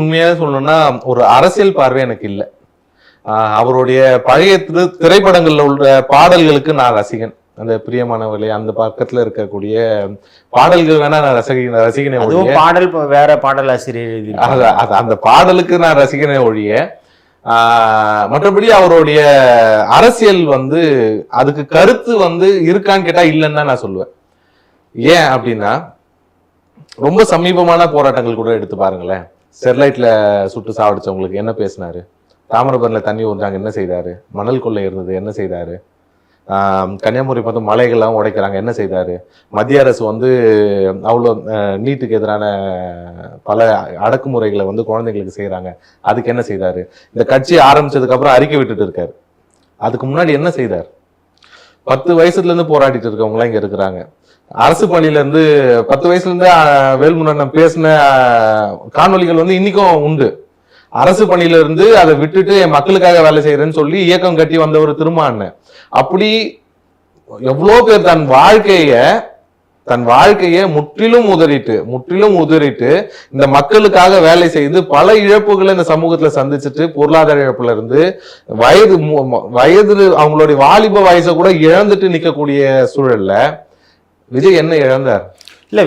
உண்மையாக சொல்லணும்னா ஒரு அரசியல் பார்வை எனக்கு இல்லை. அவருடைய பழைய திரு- திரைப்படங்கள்ல உள்ள பாடல்களுக்கு நான் ரசிகன். அந்த பிரியமானவர்களே அந்த பக்கத்துல இருக்கக்கூடிய பாடல்கள் வேணா நான் ரசிக ரசிகனே ஒழிய. பாடல் வேற பாடல் ஆசிரியர் அந்த பாடலுக்கு நான் ரசிகனே ஒழிய மற்றபடி அவருடைய அரசியல் வந்து அதுக்கு கருத்து வந்து இருக்கான்னு கேட்டா இல்லைன்னு தான் நான் சொல்லுவேன். ஏன் அப்படின்னா ரொம்ப சமீபமான போராட்டங்கள் கூட எடுத்து பாருங்களேன். ஸ்டெர்லைட்டில் சுட்டு சாவடிச்சவங்களுக்கு என்ன பேசினாரு? தாமிரபரணில தண்ணி ஊர்ந்தாங்க என்ன செய்தார்? மணல் கொள்ளை இருந்தது என்ன செய்தார்? கன்னியாகுமரி பார்த்து மலைகள்லாம் உடைக்கிறாங்க என்ன செய்தாரு? மத்திய அரசு வந்து அவ்வளோ நீட்டுக்கு எதிரான பல அடக்குமுறைகளை வந்து குழந்தைங்களுக்கு செய்கிறாங்க அதுக்கு என்ன செய்தார்? இந்த கட்சி ஆரம்பித்ததுக்கப்புறம் அறிக்கை விட்டுட்டு இருக்கார். அதுக்கு முன்னாடி என்ன செய்தார்? பத்து வயசுலேருந்து போராடிட்டு இருக்கவங்களாம் இங்கே இருக்கிறாங்க. அரசு பணியில இருந்து பத்து வயசுல இருந்து வேல்முருகன் பேசின காணொலிகள் வந்து இன்னைக்கும் உண்டு. அரசு பணியில இருந்து அதை விட்டுட்டு என் மக்களுக்காக வேலை செய்யறேன்னு சொல்லி இயக்கம் கட்டி வந்தவர் திருமான்னு அப்படி எவ்வளோ பேர் தன் வாழ்க்கைய தன் வாழ்க்கையை முற்றிலும் உதறிட்டு முற்றிலும் உதறிட்டு இந்த மக்களுக்காக வேலை செய்து பல இழப்புகளை இந்த சமூகத்துல சந்திச்சுட்டு பொருளாதார இழப்புல இருந்து வயது மு- வயது அவங்களுடைய வாலிப வயசை கூட இழந்துட்டு நிக்கக்கூடிய சூழல்ல விஜய் என்ன இழந்தார்? இல்ல